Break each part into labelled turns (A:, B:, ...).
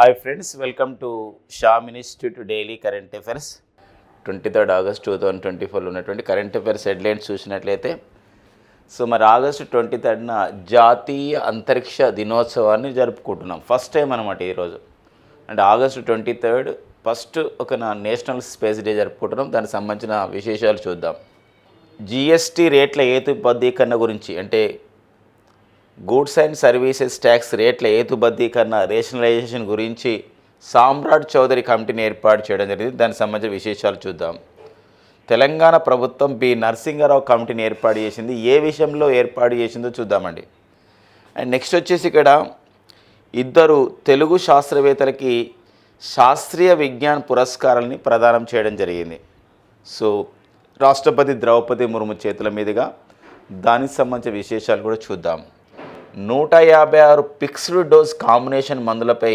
A: Hi friends welcome to Shah institute daily current affairs twenty third August two thousand twenty ఫోర్లో ఉన్నటువంటి current affairs headlines చూసినట్లయితే so మరి August twenty థర్డ్న జాతీయ అంతరిక్ష దినోత్సవాన్ని జరుపుకుంటున్నాం. ఫస్ట్ టైం అనమాట ఈరోజు అంటే ఆగస్టు ట్వంటీ థర్డ్ ఫస్ట్ ఒక నా నేషనల్ స్పేస్ డే జరుపుకుంటున్నాం. దానికి సంబంధించిన విశేషాలు చూద్దాం. జిఎస్టీ రేట్ల ఏతుబద్ధీకరణ గురించి అంటే గూడ్స్ అండ్ సర్వీసెస్ ట్యాక్స్ రేట్ల ఏతుబద్ధీకరణ రేషనలైజేషన్ గురించి సామ్రాట్ చౌదరి కమిటీని ఏర్పాటు చేయడం జరిగింది. దానికి సంబంధించిన విశేషాలు చూద్దాం. తెలంగాణ ప్రభుత్వం బి. నరసింహారావు కమిటీని ఏర్పాటు చేసింది. ఏ విషయంలో ఏర్పాటు చేసిందో చూద్దామండి. అండ్ నెక్స్ట్ వచ్చేసి ఇక్కడ ఇద్దరు తెలుగు శాస్త్రవేత్తలకి శాస్త్రీయ విజ్ఞాన్ పురస్కారాలని ప్రదానం చేయడం జరిగింది. సో రాష్ట్రపతి ద్రౌపది ముర్ము చేతుల మీదుగా దానికి సంబంధించిన విశేషాలు కూడా చూద్దాం. నూట యాభై ఆరు ఫిక్స్డ్ డోస్ కాంబినేషన్ మందులపై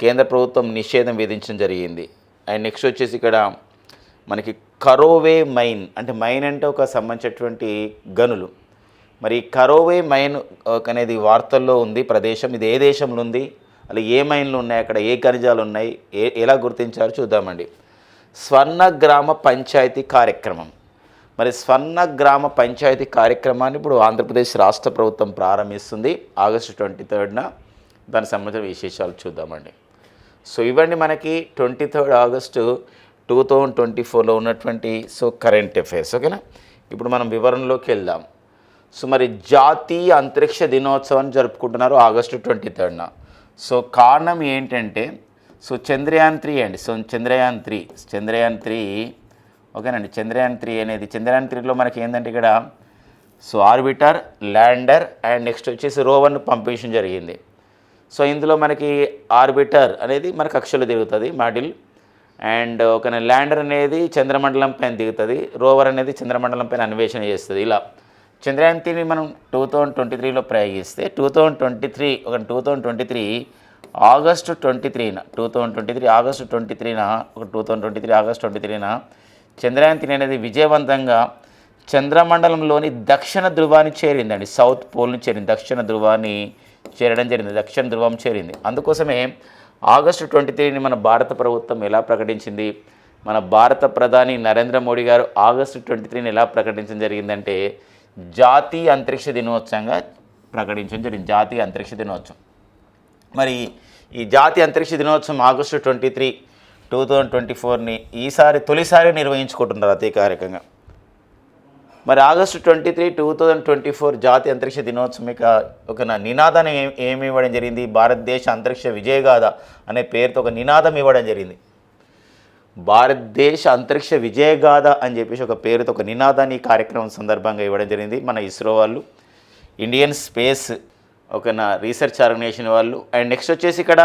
A: కేంద్ర ప్రభుత్వం నిషేధం విధించడం జరిగింది. అండ్ నెక్స్ట్ వచ్చేసి ఇక్కడ మనకి కరోవే మైన్ అంటే మైన్ అంటే ఒక సంబంధించినటువంటి గనులు. మరి కరోవే మైన్ అనేది వార్తల్లో ఉంది ప్రదేశం ఇది ఏ దేశంలో ఉంది అలా ఏ మైన్లు ఉన్నాయి అక్కడ ఏ ఖనిజాలు ఉన్నాయి ఏ ఎలా గుర్తించారో చూద్దామండి. స్వర్ణ గ్రామ పంచాయతీ కార్యక్రమం. మరి స్వర్ణ గ్రామ పంచాయతీ కార్యక్రమాన్ని ఇప్పుడు ఆంధ్రప్రదేశ్ రాష్ట్ర ప్రభుత్వం ప్రారంభిస్తుంది. ఆగస్టు ట్వంటీ థర్డ్న దానికి సంబంధించిన విశేషాలు చూద్దామండి. సో ఇవ్వండి మనకి twenty third August two thousand twenty ఫోర్లో ఉన్నటువంటి సో కరెంట్ అఫైర్స్ ఓకేనా? ఇప్పుడు మనం వివరణలోకి వెళ్దాం. సో మరి జాతీయ అంతరిక్ష దినోత్సవాన్ని జరుపుకుంటున్నారు ఆగస్టు ట్వంటీ థర్డ్న సో కారణం ఏంటంటే సో చంద్రయాన్ త్రీ అండి. So Chandrayaan three Chandrayaan three ఓకేనండి. చంద్రయాన్ త్రీ అనేది చంద్రయాన్ త్రీలో మనకి ఏంటంటే ఇక్కడ so orbiter lander and next వచ్చేసి రోవర్ను పంపించడం జరిగింది. సో ఇందులో మనకి ఆర్బిటర్ అనేది మన కక్షలో తిరుగుతుంది మాడిల్ అండ్ ఒక ల్యాండర్ అనేది చంద్రమండలం పైన దిగుతుంది రోవర్ అనేది చంద్రమండలం పైన అన్వేషణ చేస్తుంది. ఇలా చంద్రయాన్ త్రీని మనం టూ థౌజండ్ ట్వంటీ త్రీలో ప్రయోగిస్తే టూ థౌజండ్ ట్వంటీ త్రీ ఒక two thousand twenty three August twenty త్రీన two thousand twenty three August twenty త్రీన ఒక two thousand twenty three August twenty త్రీన Chandrayaan three అనేది విజయవంతంగా చంద్రమండలంలోని దక్షిణ ధృవాన్ని చేరిందండి. సౌత్ పోల్ని చేరింది. దక్షిణ ధృవాన్ని చేరడం జరిగింది. దక్షిణ ధృవం చేరింది. అందుకోసమే ఆగస్టు ట్వంటీ త్రీని మన భారత ప్రభుత్వం ఎలా ప్రకటించింది? మన భారత ప్రధాని నరేంద్ర మోడీ గారు ఆగస్టు ట్వంటీ త్రీని ఎలా ప్రకటించడం జరిగిందంటే జాతీయ అంతరిక్ష దినోత్సవంగా ప్రకటించడం జరిగింది. జాతీయ అంతరిక్ష దినోత్సవం. మరి ఈ జాతీయ అంతరిక్ష దినోత్సవం August twenty three two thousand twenty ఫోర్ని ఈసారి తొలిసారి నిర్వహించుకుంటున్నారు అధికారికంగా మరి August twenty three two thousand twenty four జాతీయ అంతరిక్ష దినోత్సవం ఒక నా నినాదాన్ని ఏం- ఏమి ఇవ్వడం జరిగింది? భారతదేశ అంతరిక్ష విజయగాథ అనే పేరుతో ఒక నినాదం ఇవ్వడం జరిగింది. భారతదేశ అంతరిక్ష విజయగాథ అని చెప్పేసి ఒక పేరుతో ఒక నినాదాన్ని ఈ కార్యక్రమం సందర్భంగా ఇవ్వడం జరిగింది. మన ఇస్రో వాళ్ళు ఇండియన్ స్పేస్ ఒక నా రీసెర్చ్ ఆర్గనైజేషన్ వాళ్ళు అండ్ నెక్స్ట్ వచ్చేసి ఇక్కడ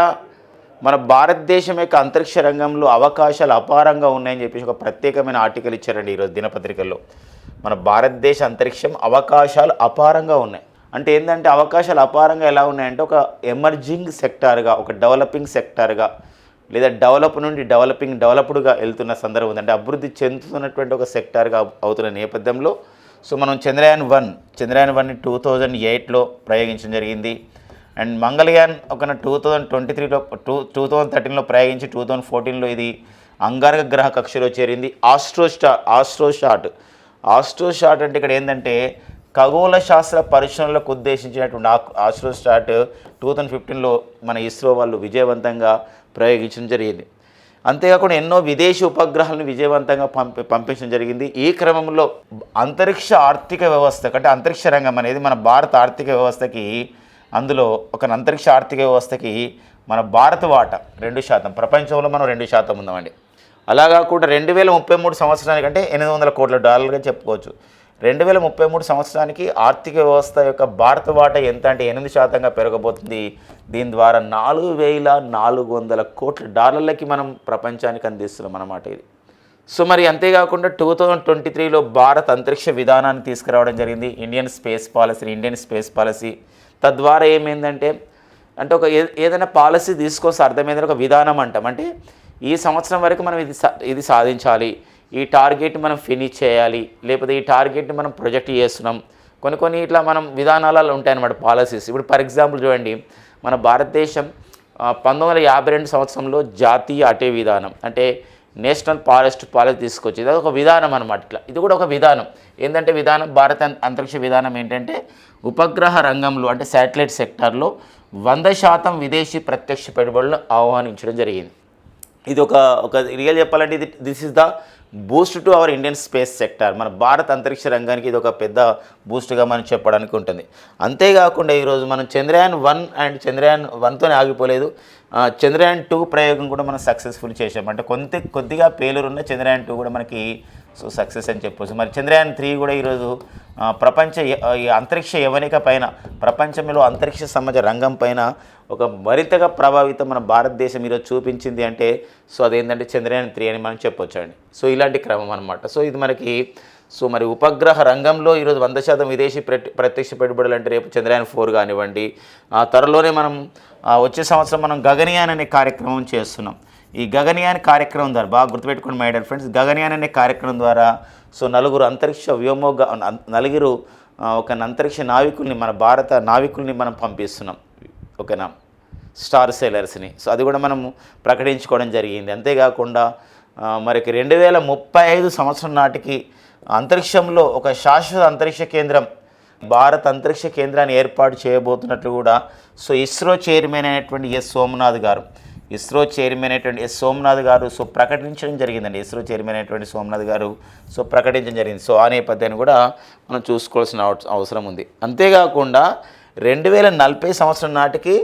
A: మన భారతదేశం యొక్క అంతరిక్ష రంగంలో అవకాశాలు అపారంగా ఉన్నాయని చెప్పేసి ఒక ప్రత్యేకమైన ఆర్టికల్ ఇచ్చారండి ఈరోజు దినపత్రికల్లో. మన భారతదేశ అంతరిక్షం అవకాశాలు అపారంగా ఉన్నాయి. అంటే ఏంటంటే అవకాశాలు అపారంగా ఎలా ఉన్నాయంటే ఒక ఎమర్జింగ్ సెక్టార్గా ఒక డెవలపింగ్ సెక్టార్గా లేదా డెవలప్ నుండి డెవలపింగ్ డెవలప్డ్గా వెళ్తున్న సందర్భం ఉంది. అంటే అభివృద్ధి చెందుతున్నటువంటి ఒక సెక్టార్గా అవుతున్న నేపథ్యంలో సో మనం చంద్రయాన్ వన్ చంద్రయాన్ వన్ని టూ థౌజండ్ ఎయిట్లో ప్రయోగించడం జరిగింది. అండ్ మంగళయాన్ ఒక టూ థౌజండ్ ట్వంటీ త్రీలో టూ టూ థౌజండ్ థర్టీన్లో ప్రయోగించి టూ థౌజండ్ ఫోర్టీన్లో ఇది అంగారక గ్రహ కక్షలో చేరింది. ఆస్ట్రో స్టా ఆస్ట్రోషాట్ ఆస్ట్రో అంటే ఇక్కడ ఏంటంటే ఖగోళ శాస్త్ర పరిశ్రమలకు ఉద్దేశించినటువంటి ఆ- టూ థౌజండ్ ఫిఫ్టీన్లో మన ఇస్రో వాళ్ళు విజయవంతంగా ప్రయోగించడం జరిగింది. అంతేకాకుండా ఎన్నో విదేశీ ఉపగ్రహాలను విజయవంతంగా పంపి పంపించడం జరిగింది. ఈ క్రమంలో అంతరిక్ష ఆర్థిక వ్యవస్థ అంటే అంతరిక్ష రంగం అనేది మన భారత ఆర్థిక వ్యవస్థకి అందులో ఒక అంతరిక్ష ఆర్థిక వ్యవస్థకి మన భారత వాటా రెండు శాతం ప్రపంచంలో మనం రెండు శాతం ఉందామండి అలా కాకుండా రెండు వేల ముప్పై మూడు సంవత్సరానికంటే ఎనిమిది వందల కోట్ల డాలర్గా చెప్పుకోవచ్చు. రెండు వేల ముప్పై మూడు సంవత్సరానికి ఆర్థిక వ్యవస్థ యొక్క భారత వాటా ఎంత అంటే ఎనిమిది శాతంగా పెరగబోతుంది. దీని ద్వారా నాలుగు వేల నాలుగు వందల కోట్ల డాలర్లకి మనం ప్రపంచానికి అందిస్తున్నాం అన్నమాట ఇది. సో మరి అంతేకాకుండా టూ థౌజండ్ ట్వంటీ త్రీలో భారత్ అంతరిక్ష విధానాన్ని తీసుకురావడం జరిగింది. Indian space policy Indian space policy తద్వారా ఏమైందంటే అంటే ఒక ఏదైనా పాలసీ తీసుకొస్తే అర్థమైందని ఒక విధానం అంటాం. అంటే ఈ సంవత్సరం వరకు మనం ఇది సా- ఇది సాధించాలి. ఈ టార్గెట్ మనం ఫినిష్ చేయాలి. లేకపోతే ఈ టార్గెట్ని మనం ప్రొజెక్ట్ చేస్తున్నాం. కొన్ని కొన్ని ఇట్లా మనం విధానాలలో ఉంటాయన్నమాట పాలసీస్. ఇప్పుడు ఫర్ ఎగ్జాంపుల్ చూడండి మన భారతదేశం పంతొమ్మిది వందల యాభై రెండు సంవత్సరంలో జాతీయ అటవీ విధానం. అంటే నేషనల్ ఫారెస్ట్ పాలసీ తీసుకొచ్చి ఇది ఒక విధానం అనమాట ఇట్లా. ఇది కూడా ఒక విధానం. ఏంటంటే విధానం భారత అంతరిక్ష విధానం ఏంటంటే ఉపగ్రహ రంగంలో అంటే శాటిలైట్ సెక్టార్లో వంద శాతం విదేశీ ప్రత్యక్ష పెట్టుబడులను ఆహ్వానించడం జరిగింది. ఇది ఒక ఒక రియల్ చెప్పాలంటే ఇది this is the boost to our Indian space sector మన భారత అంతరిక్ష రంగానికి ఇది ఒక పెద్ద బూస్ట్గా మనం చెప్పడానికి ఉంటుంది. అంతేకాకుండా ఈరోజు మనం చంద్రయాన్ వన్ అండ్ చంద్రయాన్ వన్తోనే ఆగిపోలేదు. చంద్రయాన్ టూ ప్రయోగం కూడా మనం సక్సెస్ఫుల్ చేసాం అంటే కొంత కొద్దిగా పేలురున్న చంద్రయాన్ టూ కూడా మనకి సో సక్సెస్ అని చెప్పొచ్చు. మరి చంద్రయాన్ త్రీ కూడా ఈరోజు ప్రపంచ ఈ అంతరిక్ష యవనిక పైన ప్రపంచంలో అంతరిక్ష సమాజ రంగం పైన ఒక మరింతగా ప్రభావితం మన భారతదేశం ఈరోజు చూపించింది అంటే సో అదేంటంటే చంద్రయాన్ త్రీ అని మనం చెప్పొచ్చండి. సో ఇలాంటి క్రమం అనమాట సో ఇది మనకి సో మరి ఉపగ్రహ రంగంలో ఈరోజు వంద శాతం విదేశీ ప్రత్యక్ష పెట్టుబడులు అంటే రేపు చంద్రయాన్ ఫోర్ కానివ్వండి. ఆ త్వరలోనే మనం వచ్చే సంవత్సరం మనం గగనయాన్ అనే కార్యక్రమం చేస్తున్నాం. ఈ గగనయాన్ కార్యక్రమం ద్వారా బాగా గుర్తుపెట్టుకోండి మై డియర్ ఫ్రెండ్స్ గగనయాన్ అనే కార్యక్రమం ద్వారా సో నలుగురు అంతరిక్ష వ్యోమోగ నలుగురు ఒక అంతరిక్ష నావికుల్ని మన భారత నావికుల్ని మనం పంపిస్తున్నాం. ఓకేనా? స్టార్ సేలర్స్ని సో అది కూడా మనం ప్రకటించుకోవడం జరిగింది. అంతేకాకుండా మరి మరికి రెండు వేల ముప్పై ఐదు సంవత్సరం నాటికి అంతరిక్షంలో ఒక శాశ్వత అంతరిక్ష కేంద్రం భారత్ అంతరిక్ష కేంద్రాన్ని ఏర్పాటు చేయబోతున్నట్లు కూడా సో ఇస్రో చైర్మన్ అయినటువంటి ఎస్ సోమనాథ్ గారు ఇస్రో చైర్మన్ అయినటువంటి ఎస్ సోమనాథ్ గారు సో ప్రకటించడం జరిగిందండి. ఇస్రో చైర్మన్ అయినటువంటి సోమనాథ్ గారు సో ప్రకటించడం జరిగింది. సో ఆ నేపథ్యాన్ని కూడా మనం చూసుకోవాల్సిన అవసరం ఉంది. అంతేకాకుండా రెండు వేల నలభై సంవత్సరం నాటికి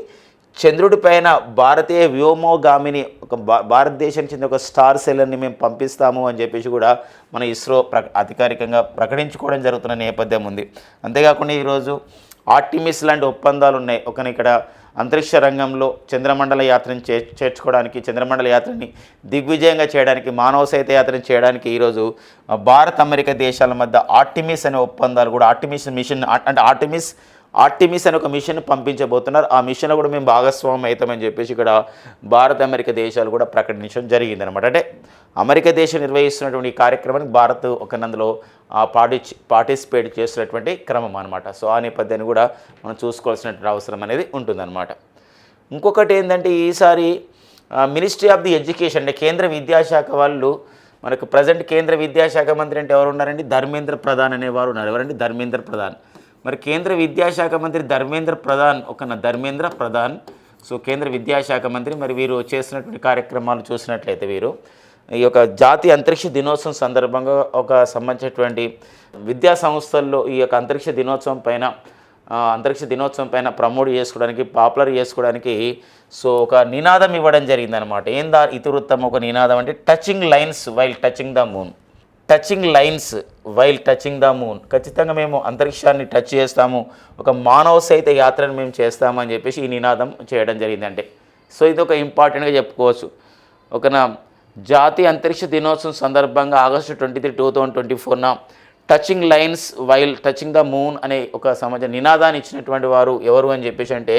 A: చంద్రుడి పైన భారతీయ వ్యోమోగామిని ఒక భా భారతదేశానికి చెందిన ఒక స్టార్ సెల్లర్ని మేము పంపిస్తాము అని చెప్పేసి కూడా మన ఇస్రో ప్ర అధికారికంగా ప్రకటించుకోవడం జరుగుతున్న నేపథ్యం ఉంది. అంతేకాకుండా ఈరోజు ఆర్టిమిస్ లాంటి ఒప్పందాలు ఉన్నాయి. ఒకని ఇక్కడ అంతరిక్ష రంగంలో చంద్రమండల యాత్రని చే చేర్చుకోవడానికి చంద్రమండల యాత్రని దిగ్విజయంగా చేయడానికి మానవ సహిత యాత్రని చేయడానికి ఈరోజు భారత్ అమెరికా దేశాల మధ్య ఆర్టిమిస్ అనే ఒప్పందాలు కూడా ఆర్టిమిస్ మిషన్ అంటే ఆర్టిమిస్ ఆర్టిమిస్ అనే ఒక మిషన్ పంపించబోతున్నారు. ఆ మిషన్లో కూడా మేము భాగస్వామ్యం అవుతామని చెప్పేసి ఇక్కడ భారత్ అమెరికా దేశాలు కూడా ప్రకటించడం జరిగింది అనమాట అంటే అమెరికా దేశం నిర్వహిస్తున్నటువంటి ఈ కార్యక్రమానికి భారత్ ఒక నందులో పాటి పార్టిసిపేట్ చేస్తున్నటువంటి క్రమం అనమాట సో ఆ నేపథ్యాన్ని కూడా మనం చూసుకోవాల్సినటువంటి అవసరం అనేది ఉంటుందన్నమాట. ఇంకొకటి ఏంటంటే ఈసారి మినిస్ట్రీ ఆఫ్ ది ఎడ్యుకేషన్ అంటే కేంద్ర విద్యాశాఖ వాళ్ళు మనకు ప్రజెంట్ కేంద్ర విద్యాశాఖ మంత్రి అంటే ఎవరు ఉన్నారండి? ధర్మేంద్ర ప్రధాన్ అనేవారు ఉన్నారు. ఎవరండి? ధర్మేంద్ర ప్రధాన్. మరి కేంద్ర విద్యాశాఖ మంత్రి ధర్మేంద్ర ప్రధాన్ ఒక ధర్మేంద్ర ప్రధాన్. సో కేంద్ర విద్యాశాఖ మంత్రి మరి వీరు చేసినటువంటి కార్యక్రమాలు చూసినట్లయితే వీరు ఈ యొక్క జాతీయ అంతరిక్ష దినోత్సవం సందర్భంగా ఒక సంబంధించినటువంటి విద్యా సంస్థల్లో ఈ యొక్క అంతరిక్ష దినోత్సవం పైన అంతరిక్ష దినోత్సవం పైన ప్రమోట్ చేసుకోవడానికి పాపులర్ చేసుకోవడానికి సో ఒక నినాదం ఇవ్వడం జరిగిందనమాట ఏం దా ఇతివృత్తం ఒక నినాదం అంటే touching lines while touching the moon. Touching lines while touching the moon. ఖచ్చితంగా మేము అంతరిక్షాన్ని టచ్ చేస్తాము. ఒక మానవ సహిత యాత్రను మేము చేస్తామని చెప్పేసి ఈ నినాదం చేయడం జరిగిందంటే సో ఇది ఒక ఇంపార్టెంట్గా చెప్పుకోవచ్చు. ఒక నా జాతీయ అంతరిక్ష దినోత్సవం సందర్భంగా August twenty three two thousand twenty ఫోర్న touching lines while touching the moon అనే ఒక సమాజ నినాదాన్ని ఇచ్చినటువంటి వారు ఎవరు అని చెప్పేసి అంటే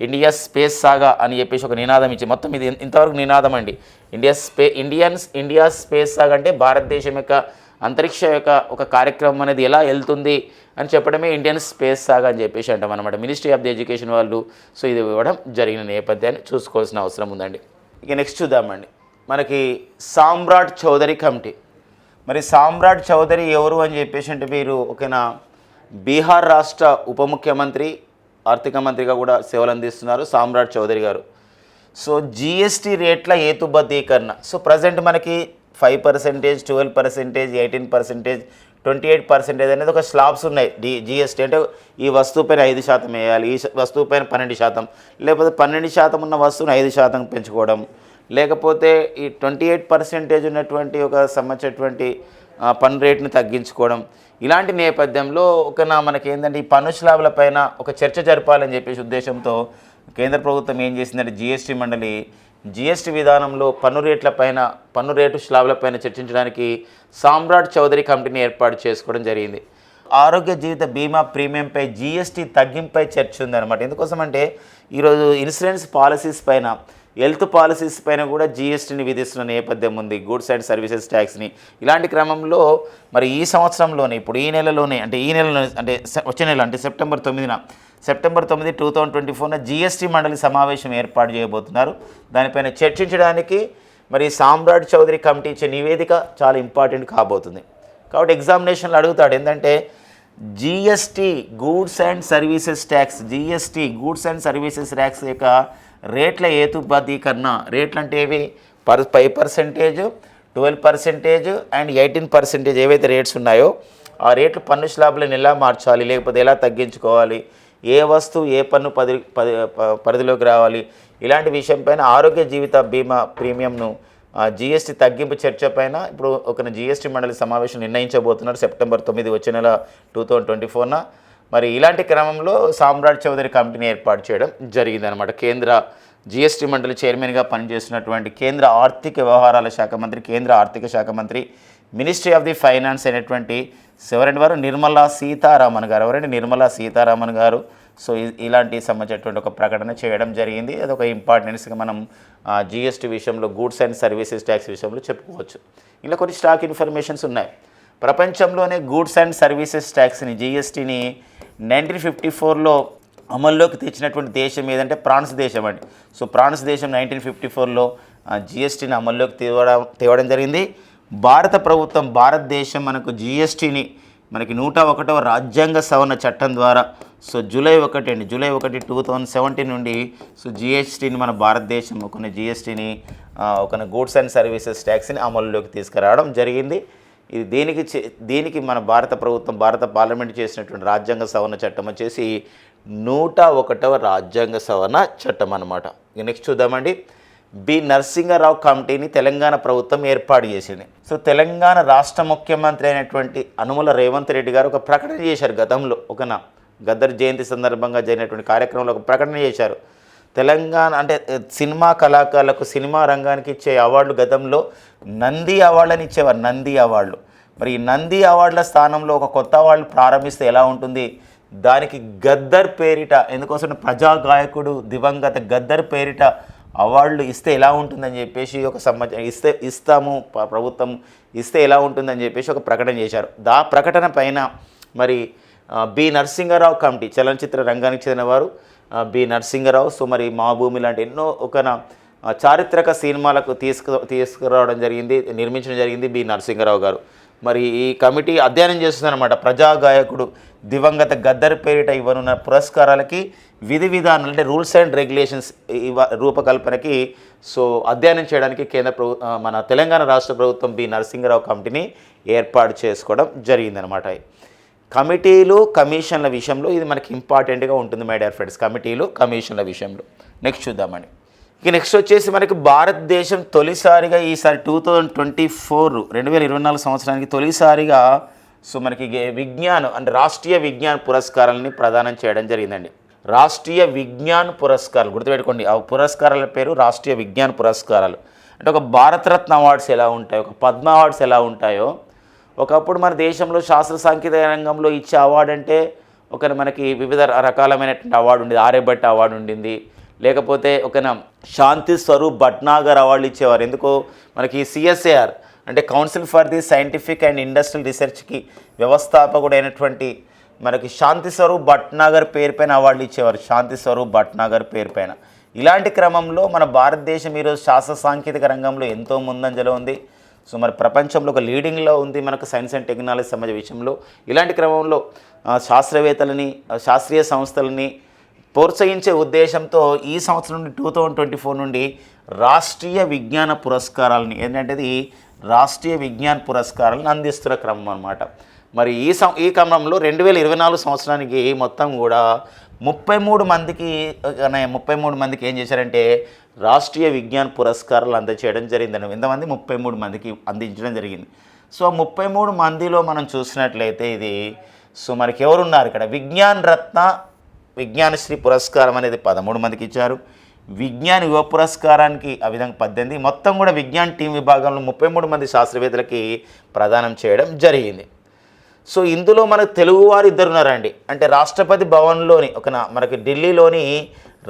A: ఇండియా స్పేస్ సాగా అని చెప్పేసి ఒక నినాదం ఇచ్చి మొత్తం ఇది ఇంతవరకు నినాదం అండి. ఇండియా స్పే ఇండియన్స్ ఇండియా స్పేస్ సాగా అంటే భారతదేశం యొక్క అంతరిక్ష యొక్క ఒక కార్యక్రమం అనేది ఎలా వెళ్తుంది అని చెప్పడమే ఇండియన్ స్పేస్ సాగా అని చెప్పేసి అంటాం అనమాట మినిస్ట్రీ ఆఫ్ ది ఎడ్యుకేషన్ వాళ్ళు సో ఇది ఇవ్వడం జరిగిన నేపథ్యాన్ని చూసుకోవాల్సిన అవసరం ఉందండి. ఇక నెక్స్ట్ చూద్దామండి. మనకి సామ్రాట్ చౌదరి కమిటీ. మరి సామ్రాట్ చౌదరి ఎవరు అని చెప్పేసి అంటే మీరు ఒకనా బీహార్ రాష్ట్ర ఉప ముఖ్యమంత్రి ఆర్థిక మంత్రిగా కూడా సేవలు అందిస్తున్నారు సామ్రాట్ చౌదరి గారు. సో జిఎస్టీ రేట్ల ఏతుబద్ధీకరణ సో ప్రజెంట్ మనకి five percentage twelve percentage eighteen percentage twenty eight percentage అనేది ఒక స్లాబ్స్ ఉన్నాయి. డి జిఎస్టీ అంటే ఈ వస్తువుపైన ఐదు శాతం వేయాలి ఈ వస్తువుపైన పన్నెండు శాతం. లేకపోతే పన్నెండు శాతం ఉన్న వస్తువుని ఐదు శాతం పెంచుకోవడం. లేకపోతే ఈ ట్వంటీ ఎయిట్ పర్సెంటేజ్ ఉన్నటువంటి ఒక సంబంధించినటువంటి పన్ను రేట్ని తగ్గించుకోవడం. ఇలాంటి నేపథ్యంలో ఒక నా మనకి ఏంటంటే ఈ పన్ను స్లాబ్ల పైన ఒక చర్చ జరపాలని చెప్పేసి ఉద్దేశంతో కేంద్ర ప్రభుత్వం ఏం చేసిందంటే జిఎస్టీ మండలి జిఎస్టీ విధానంలో పన్ను రేట్ల పైన పన్ను రేటు స్లాబ్ల పైన చర్చించడానికి సామ్రాట్ చౌదరి కమిటీని ఏర్పాటు చేసుకోవడం జరిగింది. ఆరోగ్య జీవిత బీమా ప్రీమియంపై జీఎస్టీ తగ్గింపై చర్చ ఉందన్నమాట. ఎందుకోసం అంటే ఈరోజు ఇన్సూరెన్స్ పాలసీస్ పైన హెల్త్ పాలసీస్ పైన కూడా జిఎస్టీని విధిస్తున్న నేపథ్యం ఉంది. గూడ్స్ అండ్ సర్వీసెస్ ట్యాక్స్ని. ఇలాంటి క్రమంలో మరి ఈ సంవత్సరంలోనే ఇప్పుడు ఈ నెలలోనే అంటే ఈ నెలలో అంటే వచ్చే నెల అంటే సెప్టెంబర్ తొమ్మిదిన సెప్టెంబర్ తొమ్మిది టూ థౌజండ్ ట్వంటీ ఫోర్న జిఎస్టీ మండలి సమావేశం ఏర్పాటు చేయబోతున్నారు. దానిపైన చర్చించడానికి మరి సామ్రాట్ చౌదరి కమిటీ ఇచ్చే నివేదిక చాలా ఇంపార్టెంట్ కాబోతుంది. కాబట్టి ఎగ్జామినేషన్లో అడుగుతాడు ఏంటంటే GST goods and services tax GST goods and services tax యొక్క రేట్ల ఏతుబద్ధీకరణ రేట్లు అంటే ఏవి? Per five percentage twelve percentage and eighteen percentage ఏవైతే రేట్స్ ఉన్నాయో ఆ రేట్లు పన్ను స్లాబ్లను ఎలా మార్చాలి? లేకపోతే ఎలా తగ్గించుకోవాలి? ఏ వస్తువు ఏ పన్ను పది పది పరిధిలోకి రావాలి? ఇలాంటి విషయంపైన ఆరోగ్య జీవిత బీమా ప్రీమియంను జిఎస్టీ తగ్గింపు చర్చ పైన ఇప్పుడు ఒక జిఎస్టీ మండలి సమావేశం నిర్ణయించబోతున్నారు. సెప్టెంబర్ తొమ్మిది వచ్చే నెల టూ థౌజండ్ ట్వంటీ ఫోర్న. మరి ఇలాంటి క్రమంలో సామ్రాట్ చౌదరి కమిటీని ఏర్పాటు చేయడం జరిగిందనమాట కేంద్ర జిఎస్టీ మండలి చైర్మన్గా పనిచేస్తున్నటువంటి కేంద్ర ఆర్థిక వ్యవహారాల శాఖ మంత్రి కేంద్ర ఆర్థిక శాఖ మంత్రి మినిస్ట్రీ ఆఫ్ ది ఫైనాన్స్ అయినటువంటి ఎవరండి వారు? నిర్మలా సీతారామన్ గారు. ఎవరండి నిర్మలా సీతారామన్ గారు? సో ఇలాంటి సంబంధించినటువంటి ఒక ప్రకటన చేయడం జరిగింది. అది ఒక ఇంపార్టెన్స్గా మనం జిఎస్టీ విషయంలో గూడ్స్ అండ్ సర్వీసెస్ ట్యాక్స్ విషయంలో చెప్పుకోవచ్చు. ఇలా కొన్ని స్టాక్ ఇన్ఫర్మేషన్స్ ఉన్నాయి. ప్రపంచంలోనే గూడ్స్ అండ్ సర్వీసెస్ ట్యాక్స్ని జిఎస్టీని నైన్టీన్ ఫిఫ్టీ ఫోర్లో అమల్లోకి తెచ్చినటువంటి దేశం ఏదంటే ఫ్రాన్స్ దేశం అండి. సో ఫ్రాన్స్ దేశం నైన్టీన్ ఫిఫ్టీ ఫోర్లో జిఎస్టీని అమల్లోకి తేవడం తేవడం జరిగింది. భారత ప్రభుత్వం భారతదేశం మనకు జిఎస్టీని మనకి నూట ఒకటవ రాజ్యాంగ సవరణ చట్టం ద్వారా సో జూలై ఒకటి అండి జూలై ఒకటి టూ థౌజండ్ సెవెంటీన్ నుండి సో జిఎస్టీని మన భారతదేశం కొన్ని జిఎస్టీని ఒక గూడ్స్ అండ్ సర్వీసెస్ ట్యాక్స్ని అమలులోకి తీసుకురావడం జరిగింది. ఇది దేనికి చే- దీనికి మన భారత ప్రభుత్వం భారత పార్లమెంట్ చేసినటువంటి రాజ్యాంగ సవరణ చట్టం వచ్చేసి నూట ఒకటవ రాజ్యాంగ సవరణ చట్టం అనమాట ఇక నెక్స్ట్ చూద్దామండి. బి. నరసింహరావు కమిటీని తెలంగాణ ప్రభుత్వం ఏర్పాటు చేసింది. సో తెలంగాణ రాష్ట్ర ముఖ్యమంత్రి అయినటువంటి అనుమల రేవంత్ రెడ్డి గారు ఒక ప్రకటన చేశారు గతంలో. ఒకన గద్దర్ జయంతి సందర్భంగా జరిగినటువంటి కార్యక్రమంలో ఒక ప్రకటన చేశారు. తెలంగాణ అంటే సినిమా కళాకారులకు సినిమా రంగానికి ఇచ్చే అవార్డులు గతంలో నంది అవార్డులని ఇచ్చేవారు నంది అవార్డులు. మరి ఈ నంది అవార్డుల స్థానంలో ఒక కొత్త అవార్డు ప్రారంభిస్తే ఎలా ఉంటుంది? దానికి గద్దర్ పేరిట ఎందుకోసం ప్రజా గాయకుడు దివంగత గద్దర్ పేరిట అవార్డులు ఇస్తే ఎలా ఉంటుందని చెప్పేసి ఒక సంబంధం ఇస్తే ఇస్తాము ప్రభుత్వం ఇస్తే ఎలా ఉంటుందని చెప్పేసి ఒక ప్రకటన చేశారు. దా ప్రకటన పైన మరి బి నరసింహారావు కమిటీ చలనచిత్ర రంగానికి చెందినవారు. బి నరసింహారావు. సో మరి మా భూమి లాంటి ఎన్నో ఒక చారిత్రక సినిమాలకు తీసుకు తీసుకురావడం జరిగింది నిర్మించడం జరిగింది బి నరసింహారావు గారు. మరి ఈ కమిటీ అధ్యయనం చేస్తుందన్నమాట. ప్రజా గాయకుడు దివంగత గద్దర్ పేరిట ఇవ్వనున్న పురస్కారాలకి విధి విధానాలు అంటే రూల్స్ అండ్ రెగ్యులేషన్స్ ఇవ రూపకల్పనకి సో అధ్యయనం చేయడానికి కేంద్ర ప్రభు మన తెలంగాణ రాష్ట్ర ప్రభుత్వం బి నరసింహరావు కమిటీని ఏర్పాటు చేసుకోవడం జరిగిందనమాట కమిటీలు కమిషన్ల విషయంలో ఇది మనకి ఇంపార్టెంట్గా ఉంటుంది మై డియర్ ఫ్రెండ్స్ కమిటీలు కమిషన్ల విషయంలో. నెక్స్ట్ చూద్దామని ఇక నెక్స్ట్ వచ్చేసి మనకి భారతదేశం తొలిసారిగా ఈసారి టూ థౌజండ్ ట్వంటీ ఫోర్ రెండు వేల ఇరవై నాలుగు సంవత్సరానికి తొలిసారిగా సో మనకి విజ్ఞాన్ అంటే రాష్ట్రీయ విజ్ఞాన్ పురస్కారాలని ప్రదానం చేయడం జరిగిందండి. రాష్ట్రీయ విజ్ఞాన్ పురస్కారాలు గుర్తుపెట్టుకోండి. ఆ పురస్కారాల పేరు రాష్ట్రీయ విజ్ఞాన్ పురస్కారాలు. అంటే ఒక భారతరత్న అవార్డ్స్ ఎలా ఉంటాయో ఒక పద్మ అవార్డ్స్ ఎలా ఉంటాయో ఒకప్పుడు మన దేశంలో శాస్త్ర సాంకేతిక రంగంలో ఇచ్చే అవార్డు అంటే ఒక మనకి వివిధ రకాలమైనటువంటి అవార్డు ఉండేది. ఆర్యభట్ అవార్డు ఉండింది. లేకపోతే ఒక శాంతి స్వరూప్ భట్నాగర్ అవార్డులు ఇచ్చేవారు. ఎందుకో మనకి సిఎస్ఏఆర్ అంటే council for the scientific and industrial రీసెర్చ్కి వ్యవస్థాపకుడైనటువంటి మనకి శాంతి స్వరూప్ భట్నాగర్ పేరు పైన అవార్డులు ఇచ్చేవారు. శాంతి స్వరూప్ భట్నాగర్ పేరు పైన. ఇలాంటి క్రమంలో మన భారతదేశం ఈరోజు శాస్త్ర సాంకేతిక రంగంలో ఎంతో ముందంజలో ఉంది. సో మరి ప్రపంచంలో ఒక లీడింగ్లో ఉంది మనకు సైన్స్ అండ్ టెక్నాలజీ సమాజ విషయంలో. ఇలాంటి క్రమంలో శాస్త్రవేత్తలని శాస్త్రీయ సంస్థలని ప్రోత్సహించే ఉద్దేశంతో ఈ సంవత్సరం నుండి టూ థౌజండ్ ట్వంటీ ఫోర్ నుండి రాష్ట్రీయ విజ్ఞాన పురస్కారాలని ఏంటంటే ఇది రాష్ట్రీయ విజ్ఞాన పురస్కారాలను అందిస్తున్న క్రమం అన్నమాట. మరి ఈ సం ఈ క్రమంలో రెండు వేల ఇరవై నాలుగు సంవత్సరానికి మొత్తం కూడా ముప్పై మూడు మందికి అనే ముప్పై మూడు మందికి ఏం చేశారంటే రాష్ట్రీయ విజ్ఞాన్ పురస్కారాలు అందజేయడం జరిగిందని ఎంతమంది ముప్పై మూడు మందికి అందించడం జరిగింది. సో ముప్పై మూడు మందిలో మనం చూసినట్లయితే ఇది సో మనకి ఎవరున్నారు ఇక్కడ? విజ్ఞాన్ రత్న విజ్ఞానశ్రీ పురస్కారం అనేది పదమూడు మందికి ఇచ్చారు. విజ్ఞాన్ యువ పురస్కారానికి ఆ విధంగా పద్దెనిమిది మొత్తం కూడా విజ్ఞాన్ టీం విభాగంలో ముప్పై మూడు మంది శాస్త్రవేత్తలకి ప్రదానం చేయడం జరిగింది. సో ఇందులో మనకు తెలుగువారు ఇద్దరు ఉన్నారండి అంటే రాష్ట్రపతి భవన్లోని ఒక మనకి ఢిల్లీలోని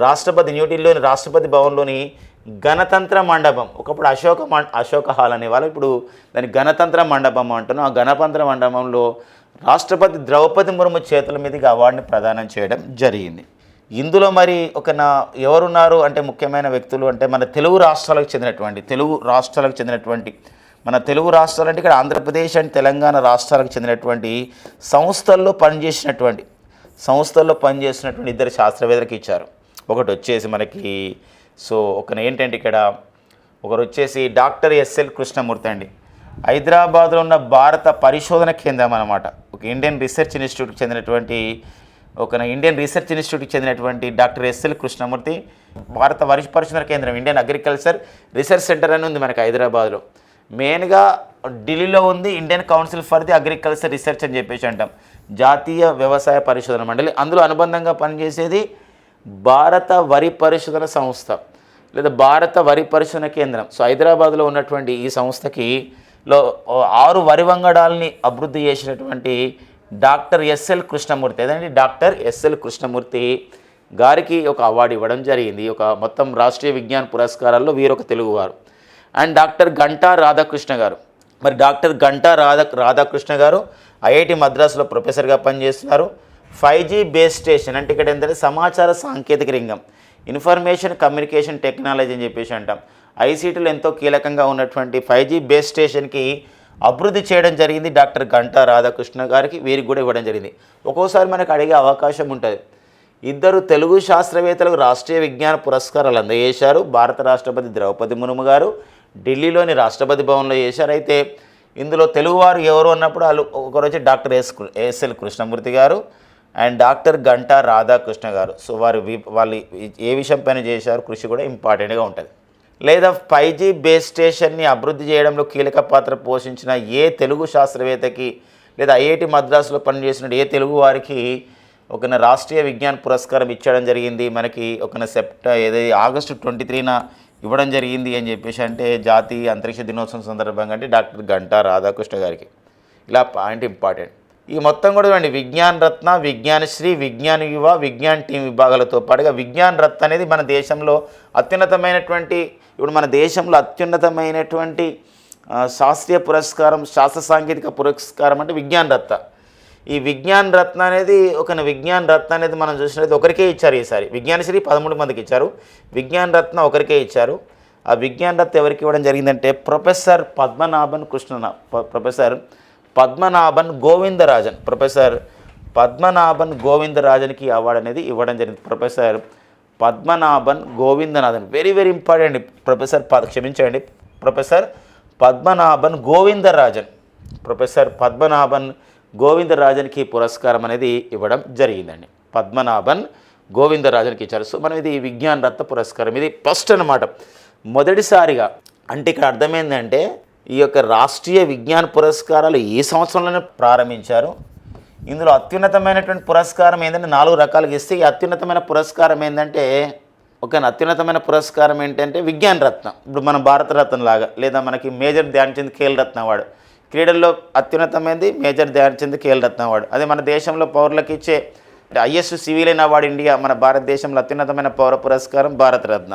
A: రాష్ట్రపతి న్యూఢిల్లీలోని రాష్ట్రపతి భవన్లోని గణతంత్ర మండపం ఒకప్పుడు అశోక మండ అశోక హాల్ అనేవాళ్ళు ఇప్పుడు దాని గణతంత్ర మండపం అంటున్నాం. ఆ గణతంత్ర మండపంలో రాష్ట్రపతి ద్రౌపది ముర్ము చేతుల మీదుగా అవార్డుని ప్రదానం చేయడం జరిగింది. ఇందులో మరి ఒక నా ఎవరున్నారు అంటే ముఖ్యమైన వ్యక్తులు అంటే మన తెలుగు రాష్ట్రాలకు చెందినటువంటి తెలుగు రాష్ట్రాలకు చెందినటువంటి మన తెలుగు రాష్ట్రాలు అంటే ఇక్కడ ఆంధ్రప్రదేశ్ అండ్ తెలంగాణ రాష్ట్రాలకు చెందినటువంటి సంస్థల్లో పనిచేసినటువంటి సంస్థల్లో పనిచేసినటువంటి ఇద్దరు శాస్త్రవేత్తలకు ఇచ్చారు. ఒకటి వచ్చేసి మనకి సో ఒక ఏంటంటే ఇక్కడ ఒకరు వచ్చేసి డాక్టర్ ఎస్ఎల్ కృష్ణమూర్తి అండి. హైదరాబాద్లో ఉన్న భారత పరిశోధన కేంద్రం అనమాట ఒక ఇండియన్ రీసెర్చ్ ఇన్స్టిట్యూట్కి చెందినటువంటి ఒక ఇండియన్ రీసెర్చ్ ఇన్స్టిట్యూట్కి చెందినటువంటి డాక్టర్ ఎస్ఎల్ కృష్ణమూర్తి భారత వరి పరిశోధన కేంద్రం ఇండియన్ అగ్రికల్చర్ రీసెర్చ్ సెంటర్ అని ఉంది మనకి హైదరాబాద్లో. మెయిన్గా ఢిల్లీలో ఉంది Indian council for the agriculture research అని చెప్పేసి అంటాం. జాతీయ వ్యవసాయ పరిశోధన మండలి అందులో అనుబంధంగా పనిచేసేది భారత వరి పరిశోధన సంస్థ లేదా భారత వరి పరిశోధన కేంద్రం. సో హైదరాబాద్లో ఉన్నటువంటి ఈ సంస్థకి లో ఆరు వరి వంగడాలని అభివృద్ధి చేసినటువంటి డాక్టర్ ఎస్ఎల్ కృష్ణమూర్తి. ఏదండి? డాక్టర్ ఎస్ఎల్ కృష్ణమూర్తి గారికి ఒక అవార్డు ఇవ్వడం జరిగింది. ఒక మొత్తం రాష్ట్రీయ విజ్ఞాన పురస్కారాల్లో వీరొక తెలుగువారు. అండ్ డాక్టర్ గంటా రాధాకృష్ణ గారు. మరి డాక్టర్ గంటా రాధా రాధాకృష్ణ గారు ఐఐటి మద్రాసులో ప్రొఫెసర్గా పనిచేస్తున్నారు. ఫైవ్ జీ బేస్ స్టేషన్ అంటే ఇక్కడ ఏంటంటే సమాచార సాంకేతిక రంగం ఇన్ఫర్మేషన్ కమ్యూనికేషన్ టెక్నాలజీ అని చెప్పేసి అంటాం. ఐసీటీలో ఎంతో కీలకంగా ఉన్నటువంటి ఫైవ్ జీ బేస్ స్టేషన్కి అభివృద్ధి చేయడం జరిగింది డాక్టర్ గంటా రాధాకృష్ణ గారికి వీరికి కూడా ఇవ్వడం జరిగింది. ఒక్కోసారి మనకు అడిగే అవకాశం ఉంటుంది. ఇద్దరు తెలుగు శాస్త్రవేత్తలకు రాష్ట్రీయ విజ్ఞాన పురస్కారాలు అందజేశారు. భారత రాష్ట్రపతి ద్రౌపది ముర్ము గారు ఢిల్లీలోని రాష్ట్రపతి భవన్లో చేశారు. అయితే ఇందులో తెలుగువారు ఎవరు అన్నప్పుడు వాళ్ళు ఒకరు వచ్చి డాక్టర్ ఎస్ ఎస్ఎల్ కృష్ణమూర్తి గారు అండ్ డాక్టర్ గంటా రాధాకృష్ణ గారు. సో వారు వాళ్ళు ఏ విషయం పైన చేశారు కృషి కూడా ఇంపార్టెంట్గా ఉంటుంది. లేదా ఫైవ్ జీ బేస్ స్టేషన్ని అభివృద్ధి చేయడంలో కీలక పాత్ర పోషించిన ఏ తెలుగు శాస్త్రవేత్తకి లేదా ఐఐటి మద్రాసులో పనిచేసిన ఏ తెలుగు వారికి ఒక రాష్ట్రీయ విజ్ఞాన పురస్కారం ఇచ్చడం జరిగింది. మనకి ఒక సెప్ట ఏదైతే ఆగస్టు ట్వంటీ త్రీన ఇవ్వడం జరిగింది అని చెప్పేసి అంటే జాతీయ అంతరిక్ష దినోత్సవం సందర్భంగా అంటే డాక్టర్ గంటా రాధాకృష్ణ గారికి. ఇలా పాయింట్ ఇంపార్టెంట్. ఈ మొత్తం కూడా చూడండి విజ్ఞాన్ రత్న విజ్ఞానశ్రీ విజ్ఞాన్ యువ విజ్ఞాన్ టీం విభాగాలతో పాటుగా విజ్ఞాన్ రత్న అనేది మన దేశంలో అత్యున్నతమైనటువంటి ఇప్పుడు మన దేశంలో అత్యున్నతమైనటువంటి శాస్త్రీయ పురస్కారం శాస్త్ర సాంకేతిక పురస్కారం అంటే విజ్ఞాన్ రత్న. ఈ విజ్ఞాన్ రత్న అనేది ఒక విజ్ఞాన్ రత్న అనేది మనం చూసినట్లయితే ఒకరికే ఇచ్చారు ఈసారి. విజ్ఞానశ్రీ పదమూడు మందికి ఇచ్చారు. విజ్ఞాన్ రత్న ఒకరికే ఇచ్చారు. ఆ విజ్ఞాన్ రత్న ఎవరికి ఇవ్వడం జరిగిందంటే professor Padmanabhan Krishna professor Padmanabhan Govindarajan professor Padmanabhan గోవిందరాజన్కి award అనేది ఇవ్వడం జరిగింది. Professor Padmanabhan Govindanathan very very important. Professor పద క్షమించండి. ప్రొఫెసర్ పద్మనాభన్ గోవిందరాజన్ ప్రొఫెసర్ పద్మనాభన్ గోవిందరాజన్కి పురస్కారం అనేది ఇవ్వడం జరిగిందండి. పద్మనాభన్ గోవిందరాజన్కి ఇచ్చారు. సో మనం ఇది విజ్ఞాన రత్న పురస్కారం. ఇది ఫస్ట్ అనమాట మొదటిసారిగా అంటే ఇక్కడ అర్థమైందంటే ఈ యొక్క రాష్ట్రీయ విజ్ఞాన పురస్కారాలు ఈ సంవత్సరంలోనే ప్రారంభించారు. ఇందులో అత్యున్నతమైనటువంటి పురస్కారం ఏంటంటే నాలుగు రకాలుగా ఇస్తే ఈ అత్యున్నతమైన పురస్కారం ఏంటంటే ఒక అత్యున్నతమైన పురస్కారం ఏంటంటే విజ్ఞాన రత్నం. ఇప్పుడు మన భారతరత్నం లాగా లేదా మనకి మేజర్ ధ్యాన్ చంద్ ఖేల్ రత్న వాడు. క్రీడల్లో అత్యున్నతమైనది మేజర్ ధ్యాన్చంద్ ఖేల్ రత్న అవార్డు అదే మన దేశంలో పౌరులకు ఇచ్చే ఐఎస్ సివిలియన్ అవార్డు ఇండియా మన భారతదేశంలో అత్యున్నతమైన పౌర పురస్కారం భారతరత్న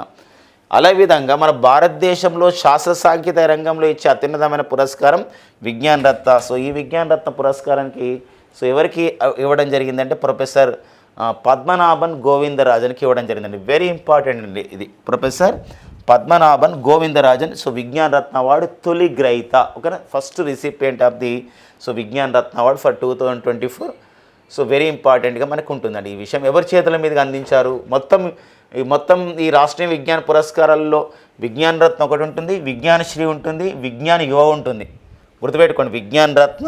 A: అలా విధంగా మన భారతదేశంలో శాస్త్ర సాంకేతిక రంగంలో ఇచ్చే అత్యున్నతమైన పురస్కారం విజ్ఞాన్ రత్న. సో ఈ విజ్ఞాన్ రత్న పురస్కారానికి సో ఎవరికి ఇవ్వడం జరిగిందంటే ప్రొఫెసర్ పద్మనాభన్ గోవిందరాజన్కి ఇవ్వడం జరిగిందండి. వెరీ ఇంపార్టెంట్ అండి ఇది. Professor Padmanabhan Govindarajan so Vigyan Ratna award తొలి గ్రహీత. ఓకేనా? First recipient of the so Vigyan Ratna award for two thousand twenty four so very ఇంపార్టెంట్గా మనకు ఉంటుందండి ఈ విషయం. ఎవరి చేతుల మీదుగా అందించారు? మొత్తం ఈ మొత్తం ఈ రాష్ట్రీయ విజ్ఞాన పురస్కారాల్లో విజ్ఞాన రత్న ఒకటి ఉంటుంది విజ్ఞానశ్రీ ఉంటుంది విజ్ఞాన యువ ఉంటుంది. గుర్తుపెట్టుకోండి విజ్ఞాన రత్న